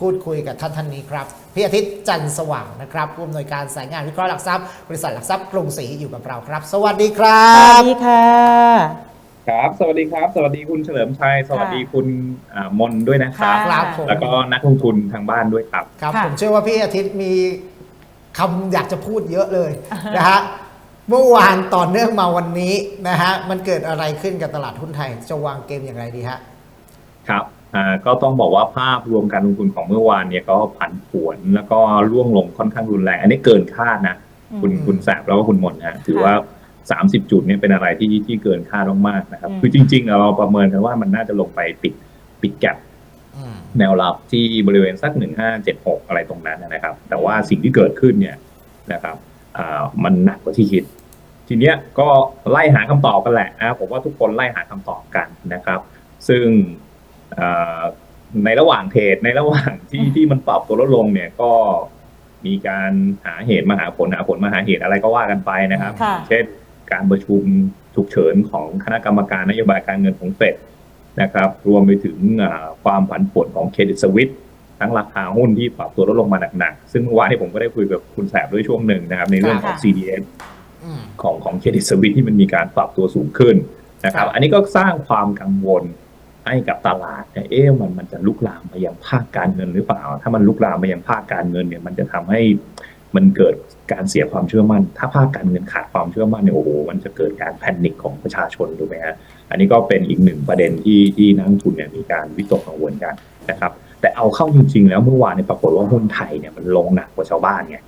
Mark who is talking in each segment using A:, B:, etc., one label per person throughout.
A: พูดคุยกับท่านท่านนี้ครับพี่อาทิตย์จันทร์สว่างนะครับผู้อำนวยการสายงานวิเคราะห์หลักทรัพย์บริษัทหลักทรัพย์กรุงศรีอยู่กับเราครับ สวัสดีครั
B: สวั
A: บ
B: สดีค่ะ
C: ครับ สวัสดีครับ สวัสดีคุณเฉลิมชัย สวัสดีคุณอ่ามนด้วยนะครับ
B: ค่ะ
A: ครับผม
C: แล้วก็นักลงทุนทางบ้านด้วยครับ
A: ครับ
B: ค่ะ
A: ผมเชื่อว่าพี่อาทิตย์มีคำอยากจะพูดเยอะเลยนะฮะเมื่อวานต่อเนื่องมาวันนี้นะฮะมันเกิดอะไรขึ้นกับตลาดหุ้นไทยจะวางเกมอย่างไรดีฮะ
C: ครับอ่า ก็ต้องบอกว่าภาพรวมการลงทุนของเมื่อวานเนี่ยก็ผันผวนแล้วก็ร่วงลงค่อนข้างรุนแรง อันนี้เกินคาดนะ คุณ
A: อืม
C: คุณแสบแล้วก็คุณมนนะถือว่า 30 จุดเนี่ยเป็นอะไรที่ที่เกินคาดมากๆนะครับ
B: อืม
C: คือจริง ๆ เราประเมินกันว่ามันน่าจะลงไปปิดปิดแกลบ
A: อืม
C: แนวรับที่บริเวณสักหนึ่งห้าเจ็ดหกอะไรตรงนั้นนะครับ แต่ว่าสิ่งที่เกิดขึ้นเนี่ยนะครับอ่ามันหนักกว่าที่คิด ทีเนี้ยก็ไล่หาคำตอบกันแหละนะผมว่าทุกคนไล่หาคำตอบกันนะครับ ซึ่งอ่า ในระหว่างเทรดในระหว่างที่ที่มันปรับตัวลดลงเนี่ยก็มีการหาเหตุมาหาผลหาผลมาหาเหตุอะไรก็ว่ากันไปนะครับ
B: ค่ะ
C: เช่นการประชุมฉุกเฉินของคณะกรรมการนโยบายการเงินของเฟดนะครับ รวมไปถึงอ่าความผันผวนของเครดิตสวิตทั้งราคาหุ้นที่ปรับตัวลดลงมาหนักๆ ซึ่งเมื่อวานที่ผมก็ได้คุยกับคุณแสบด้วยช่วงหนึ่งนะครับ ในเรื่องของ
B: ค่ะ
C: CDS
A: อืม
C: ของของเครดิตสวิตที่มันมีการปรับตัวสูงขึ้นนะครับ
A: ครับ
C: อันนี้ก็สร้างความกังวล ให้กับตลาดเนี่ยเอ๊ะมันมันจะลุกลามไปยังภาคการเงินหรือเปล่า ถ้ามันลุกลามไปยังภาคการเงินเนี่ยมันจะทำให้มันเกิดการเสียความเชื่อมั่น ถ้าภาคการเงินขาดความเชื่อมั่นเนี่ยโอ้โหมันจะเกิดการแพนิคของประชาชนถูกไหมฮะอันนี้ก็เป็นอีกหนึ่งประเด็นที่ที่นักลงทุนเนี่ยมีการวิตกกังวลกันนะครับ แต่เอาเข้าจริง ๆ แล้วเมื่อวานเนี่ยปรากฏว่าหุ้นไทยเนี่ยมันลงหนักกว่าชาวบ้านไง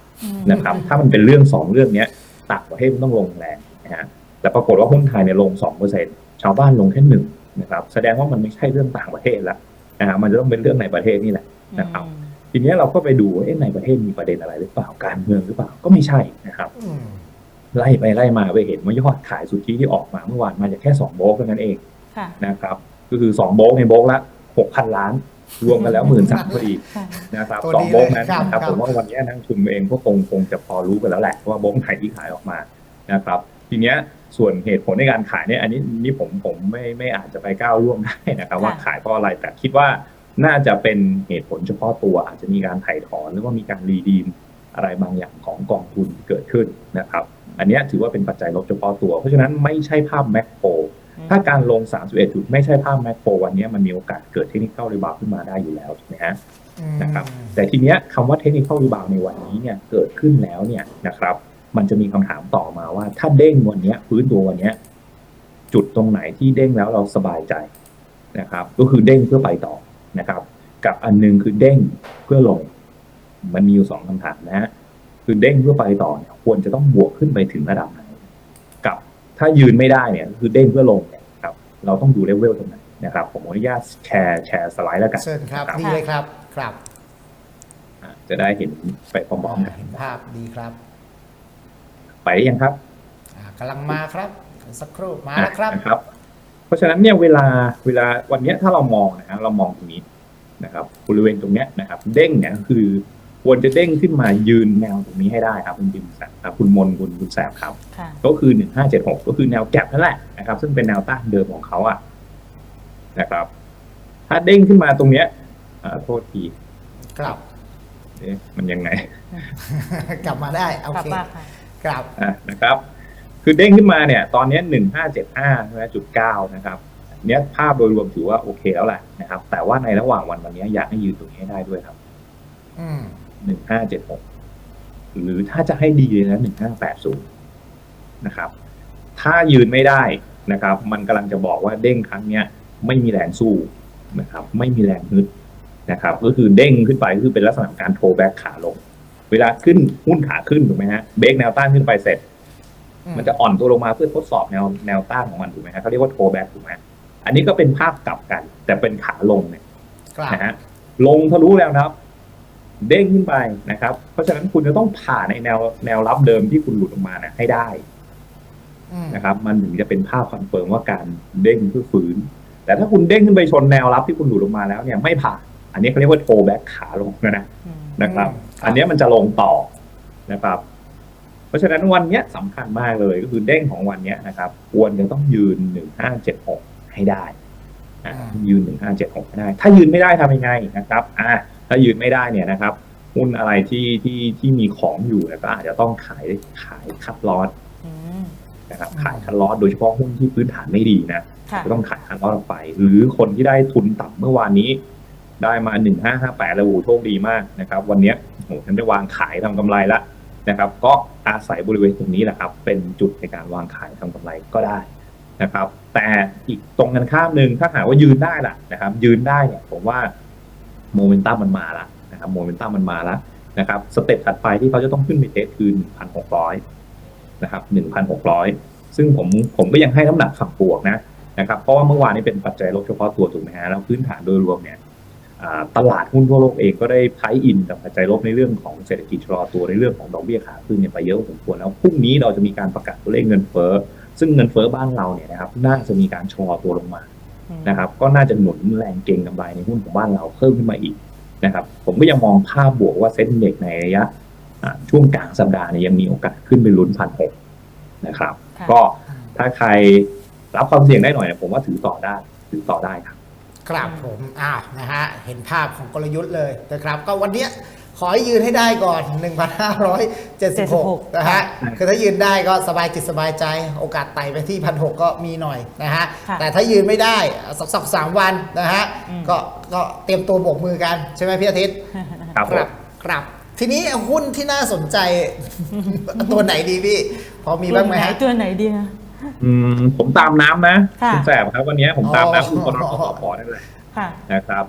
C: นะครับ ถ้ามันเป็นเรื่องสองเรื่องเนี้ยต่างประเทศมันต้องลงแรงนะฮะแต่ปรากฏว่าหุ้นไทยเนี่ยลงสองเปอร์เซ็นชาวบ้านลงแค่หนึ่ง นะครับแสดงว่ามันไม่ใช่เรื่องต่างประเทศแล้วนะฮะมันจะต้องเป็นเรื่องในประเทศนี่แหละนะครับทีเนี้ยเราก็ไปดูว่าเอ๊ะในประเทศมีประเด็นอะไรหรือเปล่าการเมืองหรือเปล่าก็ไม่ใช่นะครับ
A: อืม
C: ไล่ไปไล่มาไปเห็นว่ายอดขายสุทธิที่ออกมาเมื่อวานมาจากแค่สองโบล็อกเท่านั้นเอง
B: ค่ะ
C: นะครับ ก็คือสองโบล็อกในโบล็อกละหกพันล้านรวมกันแล้วหมื่นสามพอดี
B: ค่ะ
C: นะครับ
A: ตัว
C: สอง
A: ดี
C: โบล็อก
A: เลย
C: นั้น
A: ครับ
C: นะครับ
A: ครับ
C: ผมว่าวันนี้นักลงทุนเองก็คงคงจะพอรู้กันแล้วแหละว่าโบล็อกไหนที่ขายออกมานะครับ ทีเนี้ยส่วนเหตุผลในการขายเนี่ยอันนี้นี่ผมผมไม่ไม่อาจจะไปก้าวล่วงได้นะครับว่าขายเพราะอะไรแต่คิดว่าน่าจะเป็นเหตุผลเฉพาะตัว อาจจะมีการถ่ายถอนหรือว่ามีการรีดีมอะไรบางอย่างของกองทุนที่เกิดขึ้นนะครับ อันเนี้ยถือว่าเป็นปัจจัยลบเฉพาะตัว เพราะฉะนั้นไม่ใช่ภาพแมกโ o ถ้าการลง 31 จุด ไม่ใช่ภาพแมกโ o วันนี้มันมีโอกาสเกิดเทคนิคเข้ารีบาวขึ้นมาได้อยู่แล้วถูกไหมฮะนะครับแต่ทีเนี้ยคำว่าเทคนิคเข้ารีบาวในวันนี้เนี่ยเกิดขึ้นแล้วเนี่ยนะครับ มันจะมีคำถามต่อมาว่า ถ้าเด้งวันเนี้ยพื้นตัววันเนี้ยจุดตรงไหนที่เด้งแล้วเราสบายใจนะครับ ก็คือเด้งเพื่อไปต่อนะครับ กับอันหนึงคือเด้งเพื่อลง มันมีอยู่สองคำถามนะฮะคือเด้งเพื่อไปต่อเนี่ยควรจะต้องบวกขึ้นไปถึงระดับไหนกับถ้ายืนไม่ได้เนี่ยคือเด้งเพื่อลงเนี่ยครับ เราต้องดูเลเวลตรงไหนนะครับ ผมขออนุญาตแชร์แชร์สไลด์แล้วกัน
A: เชิญครับ
C: นะ
A: ดีเลยครับครับ
C: อะจะได้เห็นไปพร้อมๆกัน
A: เห็นภาพดีครับ
C: ไปหรือ ยังครับ
A: อ่ากำลังมาครับสักครู่มาแล้วครับ
C: นะครับ เพราะฉะนั้นเนี่ยเวลาเวลาวันเนี้ยถ้าเรามองนะฮะเรามองตรงนี้นะครับ บริเวณตรงเนี้ยนะครับ เด้งเนี่ยก็คือควรจะเด้งขึ้นมายืนแนวตรงนี้ให้ได้ครับคุณจิมแสบครับคุณมนคุณคุณแสบครับ
B: ค่ะ
C: ก็คือหนึ่งห้าเจ็ดหกก็คือแนวแก็บนั่นแหละนะครับ ซึ่งเป็นแนวต้านเดิมของเขาอะนะครับ ถ้าเด้งขึ้นมาตรงเนี้ยอ่าโทษที
A: กลับ
C: เอ๊ะมันยังไง
A: กลับมาได้โอก
B: ลับ
A: เค
B: มา ค่ะ
A: กลับ
C: อะนะครับ คือเด้งขึ้นมาเนี่ยตอนนี้หนึ่งห้าเจ็ดห้าใช่ไหมจุดเก้านะครับเนี้ยภาพโดยรวมถือว่าโอเคแล้วแหละนะครับ แต่ว่าในระหว่างวันวันนี้อยากให้ยืนตรงนี้ให้ได้ด้วยครับ
A: อืม
C: หนึ่งห้าเจ็ดหกหรือถ้าจะให้ดีเลยนะหนึ่งห้าแปดศูนย์นะครับ ถ้ายืนไม่ได้นะครับ มันกำลังจะบอกว่าเด้งครั้งเนี้ย ไม่มีแรงสู้นะครับ ไม่มีแรงฮึดนะครับ ก็คือเด้งขึ้นไปก็คือเป็นลักษณะของการโทแบ็กขาลง เวลาขึ้นหุ้นขาขึ้นถูกไหมฮะเบรกแนวต้านขึ้นไปเสร็จ มันจะอ่อนตัวลงมาเพื่อทดสอบแนวแนวต้านของมันถูกไหมฮะเขาเรียกว่าโทแบ็กถูกไหมอันนี้ก็เป็นภาพกลับกัน แต่เป็นขาลงเนี่ย
A: กลับ
C: นะฮะลงทะลุแล้วนะครับ เด้งขึ้นไปนะครับ เพราะฉะนั้นคุณจะต้องผ่านในแนวแนวรับเดิมที่คุณหลุดออกมาเนี่ยให้ได้
A: อืม
C: นะครับ มันถึงจะเป็นภาพคอนเฟิร์มว่าการเด้งเพื่อฟื้นแต่ถ้าคุณเด้งขึ้นไปชนแนวรับที่คุณหลุดออกมาแล้วเนี่ยไม่ผ่าน อันนี้เขาเรียกว่าโทแบ็กขาลงนะนะ
B: อืม
C: นะครับ
A: อืม
C: อันเนี้ยมันจะลงต่อนะครับ เพราะฉะนั้นวันเนี้ยสำคัญมากเลยก็คือเด้งของวันเนี้ยนะครับควรจะต้องยืนหนึ่งห้าเจ็ดหกให้ได้นะยืนหนึ่งห้าเจ็ดหกให้ได้ ถ้ายืนไม่ได้ทำยังไงนะครับอ่าถ้ายืนไม่ได้เนี่ยนะครับหุ้นอะไรที่ที่ที่มีของอยู่เนี่ยก็อาจจะต้องขายขายคัดลอต
B: อืม
C: นะครับขายคัดลอตโดยเฉพาะหุ้นที่พื้นฐานไม่ดีนะ
B: ค่ะ
C: ก็ต้องขายคัดลอตออกไป หรือคนที่ได้ทุนต่ำเมื่อวานนี้ ได้มาหนึ่งห้าห้าแปดแล้วโอ้โชคดีมากนะครับวันนี้โอ้โหฉันได้วางขายทำกำไรแล้วนะครับ ก็อาศัยบริเวณตรงนี้แหละครับ เป็นจุดในการวางขายทำกำไรก็ได้นะครับ แต่อีกตรงกันข้ามหนึ่งถ้าหากว่ายืนได้ล่ะนะครับ ยืนได้เนี่ยผมว่าโมเมนตัมมันมาละนะครับโมเมนตัมมันมาละนะครับสเต็ปถัดไปที่เขาจะต้องขึ้นไปเทสคือหนึ่งพันหกร้อยนะครับหนึ่งพันหกร้อยซึ่งผมผมก็ยังให้น้ำหนักฝั่งบวกนะนะครับเพราะว่าเมื่อวานนี้เป็นปัจจัยลบเฉพาะตัวถูกไหมฮะแล้วพื้นฐานโดยรวมเนี่ย ตลาดหุ้นทั่วโลกเองก็ได้ไพรอินกับปัจจัยลบในเรื่องของเศรษฐกิจชะลอตัวในเรื่องของดอกเบี้ยขาขึ้นเนี่ยไปเยอะพอสมควรแล้วพรุ่งนี้เราจะมีการประกาศตัวเลขเงินเฟ้อซึ่งเงินเฟ้อบ้านเราเนี่ยนะครับน่าจะมีการชะลอตัวลงมานะครับก็น่าจะหนุนแรงเก็งกำไรในหุ้นของบ้านเราเพิ่มขึ้นมาอีกนะครับผมก็ยังมองภาพบวกว่าเซ็นเด็กในระยะช่วงกลางสัปดาห์เนี่ยยังมีโอกาสขึ้นไปลุ้นพันหกนะครับ ก็ถ้าใครรับความเสี่ยงได้หน่อยเนี่ยผมว่าถือต่อได้ถือต่อได้ครับ
A: ครับผมอ้าวนะฮะเห็นภาพของกลยุทธ์เลยนะครับ ก็วันเนี้ยขอให้ยืนให้ได้ก่อน 1,576 นะฮะ คือถ้ายืนได้ก็สบายจิตสบายใจ โอกาสไต่ไปที่พันหก็มีหน่อยนะฮะ
B: ค่ะ
A: แต่ถ้ายืนไม่ได้สักสองสามวันนะฮะ
B: อืม
A: ก็ก็เตรียมตัวโบกมือกัน ใช่ไหมพี่อาทิตย์
C: ครับผม
A: ครับทีนี้หุ้นที่น่าสนใจตัวไหนดีพี่ พอมีบ้างไหมฮะ
B: ตัวไหนดีคะ
C: อืมผมตามน้ำนะ
B: ค่ะ
C: คุณแสบครับวันนี้ผมตาม
A: อ๋อ
C: น้ำคุณปตทสพนั่นแหละ
B: ค่ะ
C: นะครับ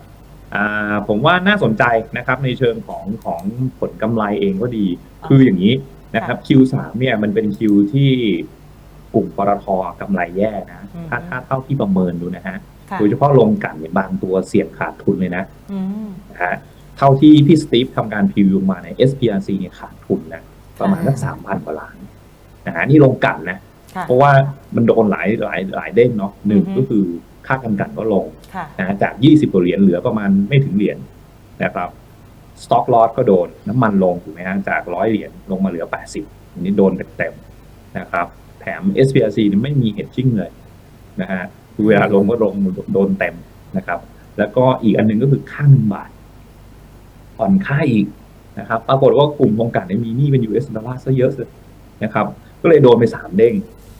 C: อ่าผมว่าน่าสนใจนะครับในเชิงของของผลกำไรเองก็ดี
B: อ๋อ
C: คืออย่างนี้นะครับ Q3 เนี่ยมันเป็นคิวที่กลุ่มปตทกำไรแย่นะ
B: อืม
C: ถ้าถ้าเท่าที่ประเมินดูนะฮะ
B: ค่ะ
C: โดยเฉพาะลงกลันเนี่ยบางตัวเสี่ยงขาดทุนเลยนะ
B: อืม
C: นะฮะเท่าที่พี่สตีฟทำการพรีวิวมาใน SPRC เนี่ยขาดทุนนะประมาณสักสามพันกว่าล้านนะฮะนี่ลงกลันนะ
B: ค่ะ
C: เพราะว่ามันโดนหลายหลายหลายเด้งเนาะหนึ่ง
B: อือฮึ
C: ก็คือค่ากันกันก็ลง
B: ค่ะ
C: นะฮะจาก 20กว่าเหรียญเหลือประมาณไม่ถึงเหรียญนะครับสต็อกลอสก็โดนน้ำมันลงถูกไหมฮะจากร้อยเหรียญลงมาเหลือ 80อันนี้โดนเต็มๆนะครับ แถม SPRC เนี่ยไม่มี hedging เลยนะฮะคือเวลาลงก็ลงโดนเต็มนะครับ แล้วก็อีกอันหนึงก็คือค่าเงินบาทอ่อนค่าอีกนะครับ ปรากฏว่ากลุ่มโครงการเนี่ยมีหนี้เป็น US ดอลลาร์ซะเยอะเลยนะครับ ก็เลยโดนไปสามเด้ง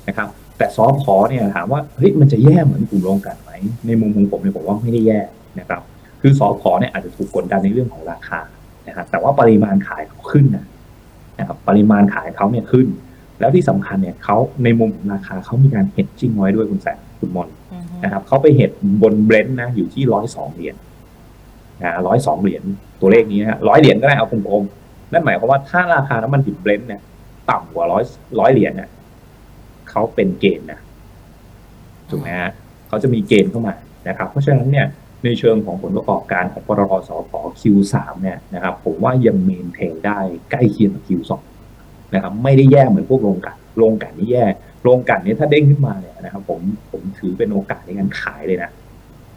C: นะครับ แต่ซอฟพอเนี่ยถามว่าเฮ้ยมันจะแย่เหมือนกลุ่มโรงกันไหมในมุมของผมเนี่ยผมว่าไม่ได้แย่นะครับ คือซอฟพอเนี่ยอาจจะถูกกดดันในเรื่องของราคานะครับแต่ว่าปริมาณขายเขาขึ้นนะนะครับปริมาณขายเขาเนี่ยขึ้น แล้วที่สำคัญเนี่ยเขาในมุมของราคาเขามีการเฮดจิ้งไว้ด้วยคุณแสงคุณม
B: อืม
C: นะครับเขาไปเห็ดบนเบรนท์นะอยู่ที่ร้อยสองเหรียญนะร้อยสองเหรียญตัวเลขนี้นะร้อยเหรียญก็ได้เอากลมๆนั่นหมายความว่าถ้าราคาน้ำมันดิบเบรนท์เนี่ย ต่ำกว่าร้อยร้อยเหรียญเนี่ยเขาเป็นเกณฑ์นะถูกไหมฮะเขาจะมีเกณฑ์เข้ามานะครับ เพราะฉะนั้นเนี่ยในเชิงของผลประกอบการของปตทสพ Q3 เนี่ยนะครับ ผมว่ายังเมนเทนได้ใกล้เคียงกับ Q2 นะครับ ไม่ได้แย่เหมือนพวกโรงกลั่นโรงกลั่นนี่แย่โรงกลั่นนี้ถ้าเด้งขึ้นมาเนี่ยนะครับ ผมผมถือเป็นโอกาสในการขายเลยนะ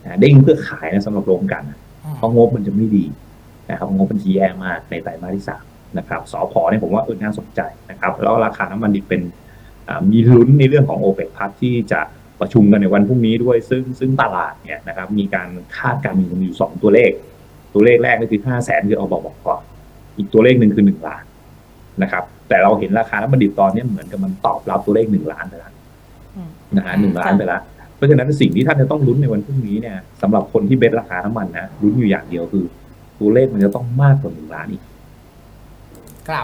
C: นะเด้งเพื่อขายนะสำหรับโรงกลั่นนะเพราะงบมันจะไม่ดีนะครับงบมันจะแย่มากในไตรมาสที่สาม นะครับสอพอเนี่ยผมว่าเออน่าสนใจนะครับแล้วราคาน้ำมันดิบเป็นอ่ามีลุ้นในเรื่องของโอเปกพัทที่จะประชุมกันในวันพรุ่งนี้ด้วยซึ่งซึ่งตลาดเนี่ยนะครับมีการคาดการณ์มีอยู่สองตัวเลข ตัวเลขแรกก็คือห้าแสนคือเอาบอกบอกก่อนอีกตัวเลขหนึ่งคือหนึ่งล้านนะครับแต่เราเห็นราคาน้ำมันดิบตอนนี้เหมือนกับมันตอบรับตัวเลขหนึ่งล้านไปแล้ว
B: อืม
C: นะฮะหนึ่งล้านไปแล้วเพราะฉะนั้นสิ่งที่ท่านจะต้องลุ้นในวันพรุ่งนี้เนี่ยสำหรับคนที่เบสราคาน้ำมันนะลุ้นอยู่อย่างเดียวคือ ตัวเลขมันจะต้องมากกว่าหนึ่งล้านอีก
A: ครับ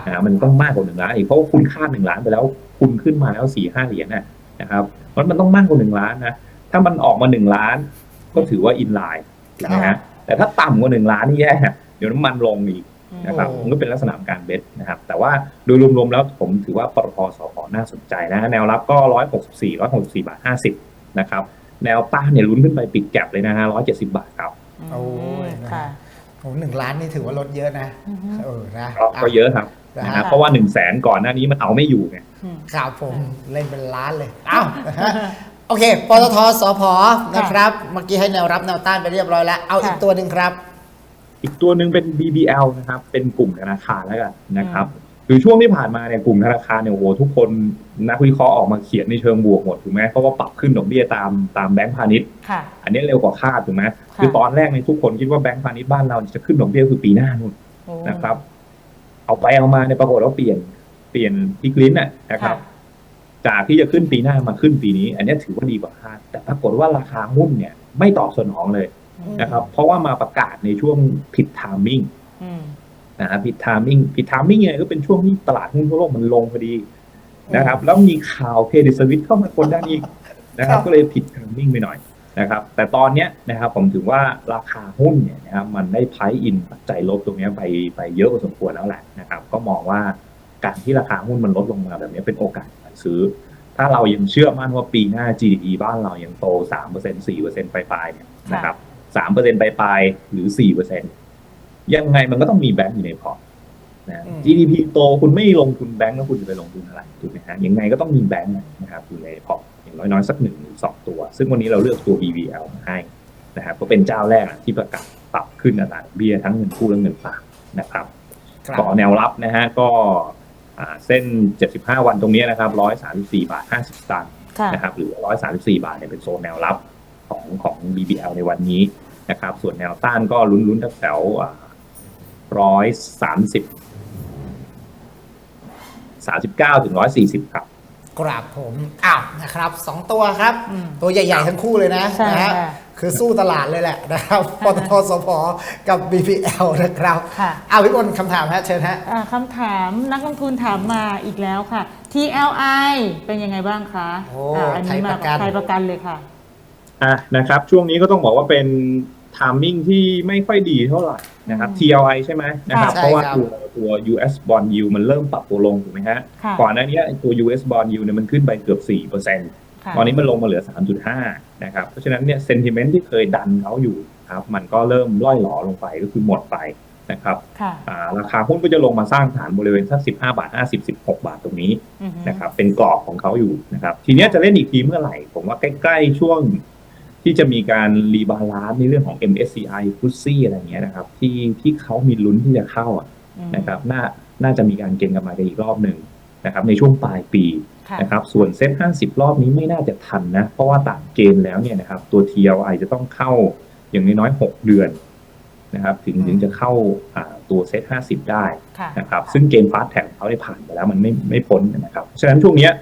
C: นะฮะมันต้องมากกว่าหนึ่งล้านอีกเพราะว่าคุณคาดหนึ่งล้านไปแล้ว คุณขึ้นมาแล้วสี่ห้าเหรียญน่ะนะครับเพราะมันต้องมากกว่าหนึ่งล้านนะถ้ามันออกมาหนึ่งล้าน ก็ถือว่าอินไลน์ถูกไหม
A: ครั
C: ฮะ
A: บ
C: แต่ถ้าต่ำกว่าหนึ่งล้านนี่แย่เดี๋ยวน้ำมันลงอีก
B: อืม
C: นะครับ
A: โอ้
C: มันก็เป็นลักษณะของการเบสนะครับ แต่ว่าโดยรวมๆแล้วผมถือว่าปตทสพน่าสนใจนะแนวรับก็ร้อยหกสิบสี่ร้อยหกสิบสี่บาทห้าสิบนะครับแนวต้านเนี่ยลุ้นขึ้นไปปิดแก็บเลยนะฮะร้อยเจ็ดสิบาทครับ
A: โอ้ย
B: ค่ะ
A: โอ้หนึ่งล้านนี่ถือว่าลดเยอะนะ
B: อือฮึ
A: เออนะ
C: ก็ก็เยอะครับ
A: นะ
C: นะ
A: ฮะ
C: ฮะเพราะว่าหนึ่งแสนก่อนหน้านี้มันเอาไม่อยู่ไง
B: อืม
A: ครับผมเล่นเป็นล้านเลยเอ้านะฮะโอเคปตทสพนะครับเมื่อกี้ให้แนวรับแนวต้านไปเรียบร้อยแล้ว เอาอีก
B: ค่ะ
A: ตัวหนึ่งครับ
C: อีกตัวหนึ่งเป็น BBL นะครับ เป็นกลุ่มธนาคารแล้วกันนะครับ
B: อ
C: คือช่วงที่ผ่านมาเนี่ยกลุ่มธนาคารเนี่ยโอ้โหทุกคนนักวิเคราะห์ออกมาเขียนในเชิงบวกหมดถูกไหมเพราะว่าปรับขึ้นดอกเบี้ยตามตามแบงก์พาณิชย์
B: ค่ะ
C: อันนี้เร็วกว่าคาดถูกไหมคือตอนแรกในยทุกคนคิดว่าแบงก์พาณิชย์บ้านเราจะขึ้นดอกเบี้ยคือปีหน้านู่น
B: โอ้
C: นะครับ เอาไปเอามาเนี่ยปรากฏว่าเปลี่ยนเปลี่ยนพลิกลิ้นน่ะนะครับ จากที่จะขึ้นปีหน้ามาขึ้นปีนี้ อันนี้ถือว่าดีกว่าคาดแต่ปรากฏว่าราคาหุ้นเนี่ย ไม่ตอบสนองเลยนะครับ เพราะว่ามาประกาศในช่วงผิดไทามมิ่ง
B: อืม
C: นะฮะผิดไทามมิ่งผิดไทามมิ่งเนี่ยก็เป็นช่วงที่ตลาดหุ้นทั่วโลกมันลงพอดีนะครับ แล้วมีข่าวเครดิตสวิตเข้ามากดด้านอีกนะครับ ก็เลยผิดไทามมิ่งไปหน่อยนะครับ แต่ตอนเนี้ยนะครับผมถือว่าราคาหุ้นเนี่ยนะครับมันได้ไพอินปัจจัยลบตรงเนี้ยไปไปเยอะพอสมควรแล้วแหละนะครับ ก็มองว่าการที่ราคาหุ้นมันลดลงมาแบบนี้เป็นโอกาสการซื้อ ถ้าเรายังเชื่อมั่นว่าปีหน้า GDP บ้านเรายังโต3% 4%ปลายๆเนี่ยนะครับ3%ปลายๆหรือ4% ยังไงมันก็ต้องมีแบงก์อยู่ในพอร์ตนะ
A: อืม
C: GDP โตคุณไม่ลงทุนแบงก์แล้วคุณจะไปลงทุนอะไรถูกไหมฮะยังไงก็ต้องมีแบงก์นะครับอยู่ในพอร์ตอย่างน้อยๆสักหนึ่งหรือสองตัว ซึ่งวันนี้เราเลือกตัว BBL มาให้นะครับก็เป็นเจ้าแรกที่ประกาศปรับขึ้นอัตราดอกเบี้ยทั้งเงินกู้และเงินฝากนะครับ
A: ครับ
C: ก็แนวรับนะฮะก็อ่าเส้น 75 วันตรงนี้นะครับ 134 บาท 50 สตางค์
B: ค่ะ
C: นะครับหรือ 134 บาทเนี่ยเป็นโซนแนวรับของของ BBL ในวันนี้นะครับ ส่วนแนวต้านก็ลุ้นๆแถว ร้อยสามสิบสามสิบเก้าถึงร้อยสี่สิบครับ
A: กราบผมอ้าวนะครับสองตัวครับ
B: อืม
A: ตัวใหญ่ๆทั้งคู่เลยนะ
B: ใช่
A: นะฮะ
B: ค่ะ
A: คือสู้ตลาดเลยแหละนะครับปตทสพกับ BPL นะครับ
B: ค่ะ
A: อ้าวพี่บนคำถามฮะเชิญฮะ
B: อ่าคำถามนักลงทุนถามมาอีกแล้วค่ะ TLI เป็นยังไงบ้างคะ
A: โอ้า
B: อันนี้มา
A: ไทยประกัน
B: ไทยประกันเลยค่ะ
C: อะนะครับ ช่วงนี้ก็ต้องบอกว่าเป็น ทามมิ่งที่ไม่ค่อยดีเท่าไหร่นะครับ
B: อืม
C: TLI ใช่ไหมนะครับ
A: ใช่
C: เพราะว่า
A: ครับ
C: ตัวตัว US bond yield มันเริ่มปรับตัวลงถูกไหมฮะ
B: ค่ะ
C: ก่อนหน้านี้ตัว US bond yield เนี่ยมันขึ้นไปเกือบ4%
B: ค่ะ
C: ตอนนี้มันลงมาเหลือ 3.5 นะครับ เพราะฉะนั้นเนี่ยเซนติเมนต์ที่เคยดันเขาอยู่ครับมันก็เริ่มล่อยหลอลงไปก็คือหมดไปนะครับ
B: ค่ะ
C: อ่าราคาหุ้นก็จะลงมาสร้างฐานบริเวณสัก 15 บาท 50 16 บาทตรงนี้
B: อือฮึ
C: นะครับเป็นกรอบของเขาอยู่นะครับทีเนี้ยจะเล่นอีกทีเมื่อไหร่ ผมว่าใกล้ ๆ ช่วง ที่จะมีการรีบาลานซ์ในเรื่องของ MSCI f t s e อะไรเงี้ยนะครับ ที่ที่เขามีลุ้นที่จะเข้าอะ
B: อืม
C: นะครับน่าน่าจะมีการเก็งกำไรกันอีกรอบหนึ่งนะครับ ในช่วงปลายปี
B: ค่ะ
C: นะครับส่วนเซ็ต50รอบนี้ไม่น่าจะทันนะ เพราะว่าตามเกณฑ์แล้วเนี่ยนะครับ ตัว TLI จะต้องเข้าอย่างน้อยๆ6เดือนนะครับ ถึง
A: อืม
C: ถึงจะเข้าอ่าตัวเซ็ต50ได้
B: ค่ะ
C: นะครับ ซึ่งเกณฑ์ฟาสแท็กเขาได้ผ่านไปแล้วมันไม่ไม่พ้นนะครับ ฉะนั้นช่วงเนี้ย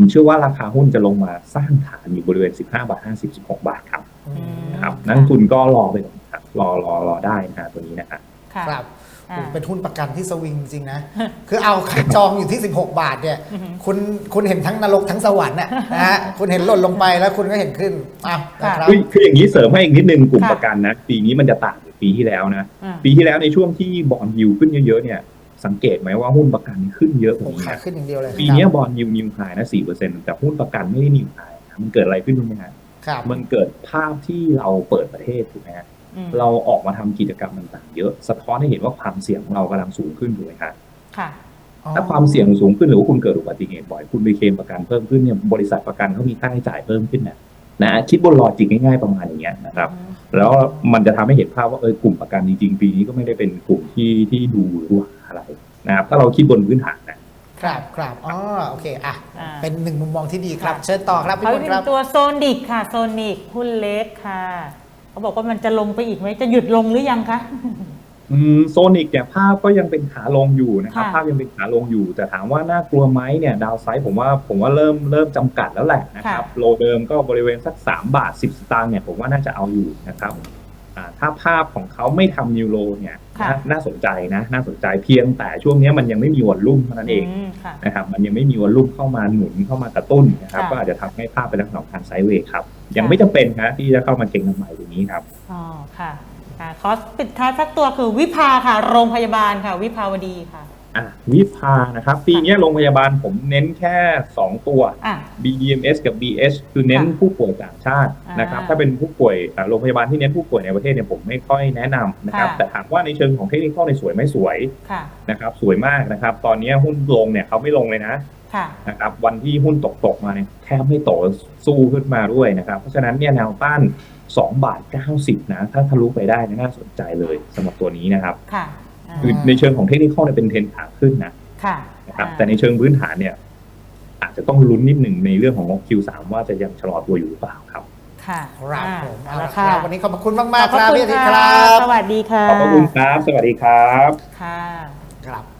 C: ผมเชื่อว่าราคาหุ้นจะลงมาสร้างฐานอยู่บริเวณ 15 บาท 50 16 บาทครับ
A: อืม
C: นะครับ
B: ค่ะ
C: นักลงทุนก็รอไปก่อนครับรอรอรอได้นะฮะตัวนี้นะครับ
B: ค่ะ
A: ครับ
B: อ่า
A: โอ้เป็นหุ้นประกันที่สวิงจริงนะ คือเอาใครจองอยู่ที่ 16 บาทเนี่ย
B: อือฮึ
A: คุณคุณเห็นทั้งนรกทั้งสวรรค์น่ะนะฮะ คุณเห็นหล่นลงไปแล้วคุณก็เห็นขึ้นอ้าวนะครับ
C: คือคืออย่างนี้เสริมให้อีกนิดนึงกลุ่ม
B: ค่ะ
C: ประกันนะปีนี้มันจะต่างจากปีที่แล้วนะ
B: อ่า
C: ปีที่แล้วในช่วงที่บอลยิวขึ้นเยอะๆเนี่ย สังเกตไหมว่าหุ้นประกันขึ้นเยอะก
A: ผ
C: ว่ามนี้
A: ขาย
C: นะ
A: ขึ้นอย่างเดียวเลย
C: ปีเนี้ยบอลยิวนิวไฮนะสี่เปอร์เซ็นต์แต่หุ้นประกันไม่ได้นิวไฮนะมันเกิดอะไรขึ้นรู้ไหมฮะ
A: ครับ
C: มันเกิดภาพที่เราเปิดประเทศถูกไหมฮะ
B: อืม
C: เราออกมาทำกิจกรรมต่างๆ เยอะสะท้อนให้เห็นว่าความเสี่ยงของเรากำลังสูงขึ้นถูกไหมครับ
B: ค่ะ
C: ถ้าความเสี่ยงสูงขึ้นหรือว่าคุณเกิดอุบัติเหตุบ่อยคุณไปเคลมประกันเพิ่มขึ้นเนี่ยบริษัทประกันเขามีค่าใช้จ่ายเพิ่มขึ้นนะนะคิดบนลอจิกง่ายๆประมาณอย่างเงี้ยนะครับแล้วมันจะทำให้เห็นภาพว่าเออกลุ่มประกันจริงๆปีนี้ก็ไม่ได้เป็นกลุ่มที่ที่ดูหรือว่า อะไรนะครับถ้าเราคิดบนพื้นฐานนะครับ
A: ครับอ๋อโอเคอะ
B: อ่า
A: เป็นหนึ่งมุมมองที่ดีครับ
B: ค่ะ
A: เชิญต่อครับพี่
B: เขา
A: บน
B: เป็
A: ครับ
B: นตัวโซนิกค่ะโซนิกหุ้นเล็กค่ะ เขาบอกว่ามันจะลงไปอีกไหมจะหยุดลงหรือยังคะ
C: อืมโซนิกเนี่ยภาพก็ยังเป็นขาลงอยู่นะครับ
B: ค่ะ
C: ภาพยังเป็นขาลงอยู่ แต่ถามว่าน่ากลัวไหมเนี่ยดาวไซด์ผมว่าผมว่าเริ่มเริ่มจำกัดแล้วแหละนะครับโลเดิมก็บริเวณสัก 3 บาท 10 สตางค์เนี่ยผมว่าน่าจะเอาอยู่นะครับอ่า ถ้าภาพของเขาไม่ทำนิวโรเนี่ย
B: ค่ะ
C: น่าน่าสนใจนะน่าสนใจเพียงแต่ช่วงนี้มันยังไม่มีวอลลุ่มเท่านั้นเอง
B: มค่ะ
C: นะครับมันยังไม่มีวอลลุ่มเข้ามาหนุนเข้ามากระตุ้นนะครับ
B: ค่ะ
C: ก็อาจจะทำให้ภาพไปทางสองทางไซด์เวย์ครับยังไม่จำเป็นครับที่จะเข้ามาเก็งกำไรตรงนี้ครับ
B: อ๋อค่ะอ่าขอปิดท้ายสักตัวคือวิภาค่ะ โรงพยาบาลค่ะ วิภาวดีค่ะ
C: อะวิภานะครับ ปีนี้โรงพยาบาลผมเน้นแค่ 2 ตัว
B: อะ
C: BDMS กับ BH คือเน้น
B: ค่ะ
C: ผู้ป่วยต่างชาตินะครับ
B: อ่า
C: ถ้าเป็นผู้ป่วยอ่าโรงพยาบาลที่เน้นผู้ป่วยในประเทศเนี่ยผมไม่ค่อยแนะนำนะครับ
B: ค่ะ
C: แต่ถามว่าในเชิงของเทคนิคในยสวยไหม่สวย
B: ค่ะ
C: นะครับ สวยมากนะครับ ตอนนี้หุ้นลงเนี่ยเขาไม่ลงเลยนะ
B: ค่ะ
C: นะครับวันที่หุ้นตกตกๆมาเนี่ยแทบไม่โตสู้ขึ้นมาด้วยนะครับ เพราะฉะนั้นเนี่ยแนวต้าน 2 บาท 90 นะ ถ้าทะลุไปได้น่าสนใจเลยสำหรับตัวนี้นะครับ
B: ค่ะอ่า
C: คือในเชิงของเทคนิคเนี่ยเป็นเทรนขาขึ้นนะ
B: ค่ะ
C: นะครับ
B: อ่า
C: แต่ในเชิงพื้นฐานเนี่ย อาจจะต้องลุ้นนิดหนึ่งในเรื่องของงบ Q3 ว่าจะยังชะลอตัวอยู่หรือเปล่าครับ
B: ค่ะ
A: ครับ
B: อ่า
A: ผม
B: เอา
A: เอา
B: ละ
A: ละค
B: ค่ะ
A: รับวันนี้ขอบพระคุณมาก
B: ขอบ
A: ๆครับ
B: พะ
A: พี่อาทิตย์ค
B: ค่ะ
A: รับ
B: สวัสดีค่ะ
C: ขอบพระคุณครับ สวัสดีครับ
B: ค่ะ
A: ครับ